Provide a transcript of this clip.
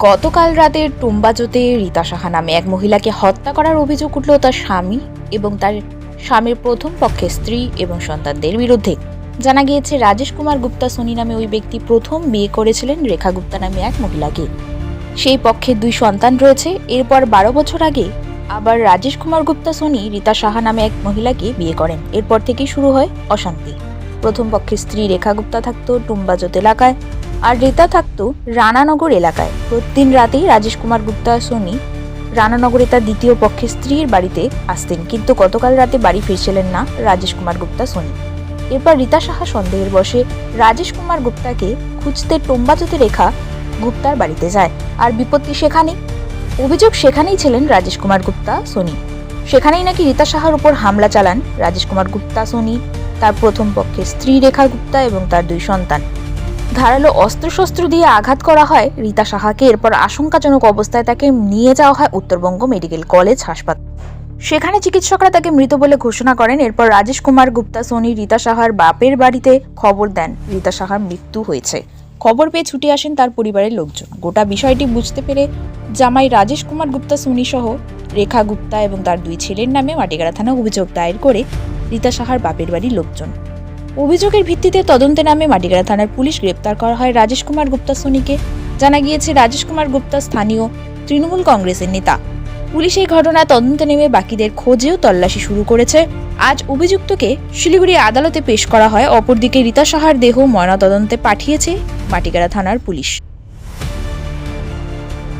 গতকাল রাতে টুম্বাজোতে রীতা সাহা নামে এক মহিলাকে হত্যা করার অভিযোগ উঠল তার স্বামী এবং তার স্বামীর প্রথম পক্ষের স্ত্রী এবং সন্তানদের বিরুদ্ধে। জানা গিয়েছে, রাজেশ কুমার গুপ্তা, সোনি নামে ওই ব্যক্তি প্রথম বিয়ে করেছিলেন রেখা গুপ্তা নামে এক মহিলাকে। সেই পক্ষে দুই সন্তান রয়েছে। এরপর বারো বছর আগে আবার রাজেশ কুমার গুপ্তা, সোনি, রীতা সাহা নামে এক মহিলাকে বিয়ে করেন। এরপর থেকেই শুরু হয় অশান্তি। প্রথম পক্ষের স্ত্রী রেখা গুপ্তা থাকতো টুম্বাজোত এলাকায়। আর রীতা থাকতো রানানগর এলাকায়। প্রতিদিন রাতেই রাজেশ কুমার গুপ্তা সোনি রানানগরে তার দ্বিতীয় পক্ষের স্ত্রীর বাড়িতে আসতেন। কিন্তু গতকাল রাতে বাড়ি ফিরছিলেন না রাজেশ কুমার গুপ্তা, সোনি। এরপর রীতা সাহা সন্দেহের বসে রাজেশ কুমার গুপ্তাকে খুঁজতে টোম্বাজতে রেখা গুপ্তার বাড়িতে যায়। আর বিপত্তি সেখানেই অভিযোগ সেখানেই ছিলেন রাজেশ কুমার গুপ্তা, সোনি। সেখানেই নাকি রীতা সাহার উপর হামলা চালান রাজেশ কুমার গুপ্তা, সোনি, তার প্রথম পক্ষের স্ত্রী রেখা গুপ্তা এবং তার দুই সন্তান। ধারালো অস্ত্রশস্ত্র দিয়ে আঘাত করা হয়। রীতা সাহাকে এরপর আশঙ্কাজনক অবস্থায় তাকে নিয়ে যাওয়া হয় উত্তরবঙ্গ মেডিকেল কলেজ হাসপাতাল। সেখানে চিকিৎসকরা তাকে মৃত বলে ঘোষণা করেন। এরপর রাজেশ কুমার গুপ্তা, সোনি, রীতা সাহার বাপের বাড়িতে খবর দেন। রীতা সাহার মৃত্যু হয়েছে। খবর পেয়ে ছুটে আসেন তার পরিবারের লোকজন। গোটা বিষয়টি বুঝতে পেরে জামাই রাজেশ কুমার গুপ্তা, সোনি সহ রেখা গুপ্তা এবং তার দুই ছেলের নামে মাটিগাড়া থানা অভিযোগ দায়ের করে রীতা সাহার বাপের বাড়ির লোকজন অভিযোগের ভিত্তিতে তদন্তে নামে মাটিগাড়া থানার পুলিশ গ্রেপ্তার করা হয় রাজেশ কুমার গুপ্তা সোনিকে। জানা গিয়েছে, রাজেশ কুমার গুপ্তা স্থানীয় তৃণমূল কংগ্রেসের নেতা। পুলিশ এই ঘটনা তদন্তে নেমে বাকিদের খোঁজেও তল্লাশি শুরু করেছে। আজ অভিযুক্তকে শিলিগুড়ি আদালতে পেশ করা হয়। অপরদিকে রীতা সাহার দেহ ময়নাতদন্তে পাঠিয়েছে মাটিগাড়া থানার পুলিশ।